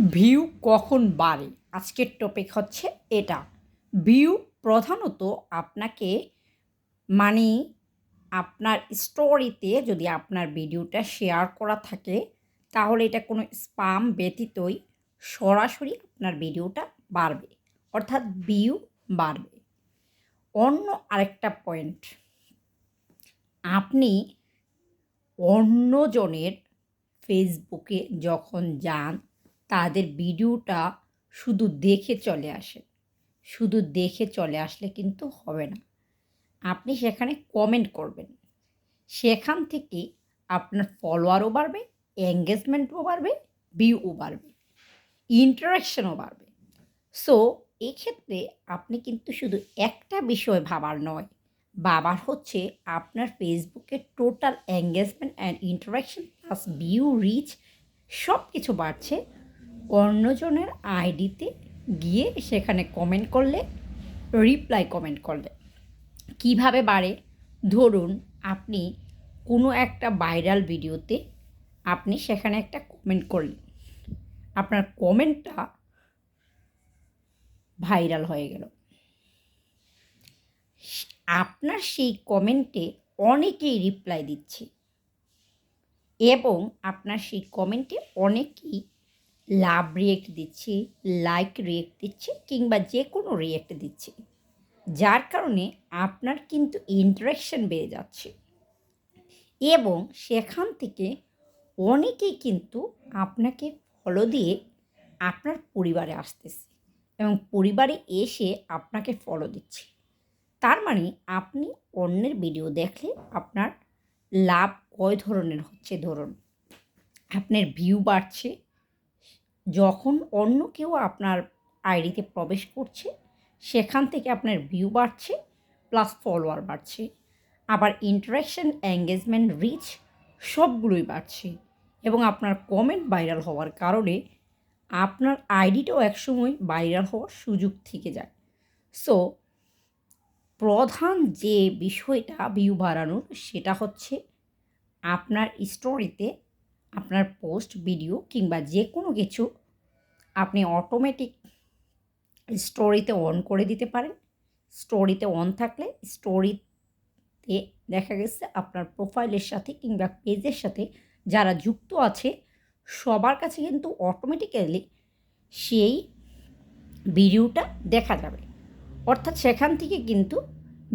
View কখন বাড়ে? আজকের টপিক হচ্ছে এটা। ভিউ প্রধানত আপনাকে মানে আপনার স্টোরিতে যদি আপনার ভিডিওটা শেয়ার করা থাকে, তাহলে এটা কোনো স্পাম ব্যতীতই সরাসরি আপনার ভিডিওটা বাড়বে, অর্থাৎ ভিউ বাড়বে। অন্য আরেকটা পয়েন্ট আপনি অন্যজনের ফেসবুকে যখন যান তাদের ভিডিওটা শুধু দেখে চলে আসে। শুধু দেখে চলে আসলে কিন্তু হবে না। আপনি সেখানে কমেন্ট করবেন। সেখান থেকে আপনার ফলোয়ারও বাড়বে এঙ্গেজমেন্টও বাড়বে ভিউও বাড়বে ইন্টারাকশনও বাড়বে। সো এক্ষেত্রে আপনি কিন্তু শুধু একটা বিষয় ভাবার নয় বাবার হচ্ছে আপনার ফেসবুকে total engagement and interaction plus view reach সব কিছু বাড়ছে। অন্যজনের আইডিতে গিয়ে সেখানে কমেন্ট করলে রিপ্লাই কমেন্ট করলে। কীভাবে বাড়ে? ধরুন আপনি কোনো একটা ভাইরাল ভিডিওতে আপনি সেখানে একটা কমেন্ট করলেন। আপনার কমেন্টটা ভাইরাল হয়ে গেল। আপনার সেই কমেন্টে অনেকেই রিপ্লাই দিচ্ছে। এবং আপনার সেই কমেন্টে অনেকেই লাভ রিয়েক্ট দিচ্ছে লাইক রিয়েক্ট দিচ্ছে কিংবা যে কোনো রিয়েক্ট দিচ্ছে। যার কারণে আপনার কিন্তু ইন্টারাকশন বেড়ে যাচ্ছে। এবং সেখান থেকে অনেকেই কিন্তু আপনাকে ফলো দিয়ে আপনার পরিবারে আসতেছে এবং পরিবারে এসে আপনাকে ফলো দিচ্ছে। তার মানে আপনি অন্যের ভিডিও দেখলে আপনার লাভ কয় ধরনের হচ্ছে? ধরুন, আপনার ভিউ বাড়ছে যখন অন্য কেউ আপনার আইডিতে প্রবেশ করছে, সেখান থেকে আপনার ভিউ বাড়ছে প্লাস ফলোয়ার বাড়ছে। আবার ইন্টারাকশন এঙ্গেজমেন্ট রিচ সবগুলোই বাড়ছে। এবং আপনার কমেন্ট ভাইরাল হওয়ার কারণে আপনার আইডিটাও একসময় ভাইরাল হওয়ার সুযোগ থেকে যায়। সো প্রধান যে বিষয়টা ভিউ বাড়ানোর, সেটা হচ্ছে আপনার স্টোরিতে আপনার পোস্ট, ভিডিও কিংবা যে কোনো কিছু আপনি অটোমেটিক স্টোরিতে অন করে দিতে পারেন। স্টোরিতে অন থাকলে স্টোরিতে দেখা গেছে আপনার প্রোফাইলের সাথে কিংবা পেজের সাথে যারা যুক্ত আছে, সবার কাছে কিন্তু অটোমেটিক্যালি সেই ভিডিওটা দেখা যাবে। অর্থাৎ সেখান থেকে কিন্তু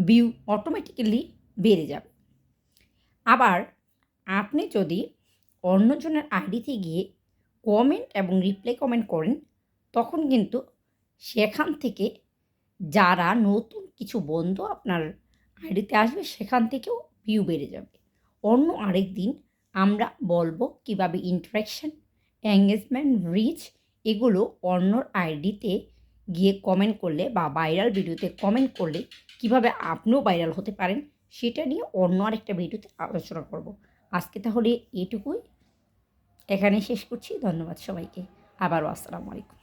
ভিউ অটোমেটিক্যালি বেড়ে যাবে। আবার আপনি যদি অন্যজনের আইডিতে গিয়ে কমেন্ট এবং রিপ্লাই কমেন্ট করেন, তখন কিন্তু সেখান থেকে যারা নতুন কিছু বন্ধু আপনার আইডিতে আসবে, সেখান থেকেও ভিউ বেড়ে যাবে। অন্য আরেক দিন আমরা বলব কীভাবে ইন্টারাকশান এঙ্গেজমেন্ট রিচ এগুলো অন্যর আইডিতে গিয়ে কমেন্ট করলে বা ভাইরাল ভিডিওতে কমেন্ট করলে কীভাবে আপনিও ভাইরাল হতে পারেন, সেটা নিয়ে অন্য আরেকটা ভিডিওতে আলোচনা করব। আজকে তাহলে এটুকুই। এখানে শেষ করছি। ধন্যবাদ সবাইকে। আবারও আসসালামু আলাইকুম।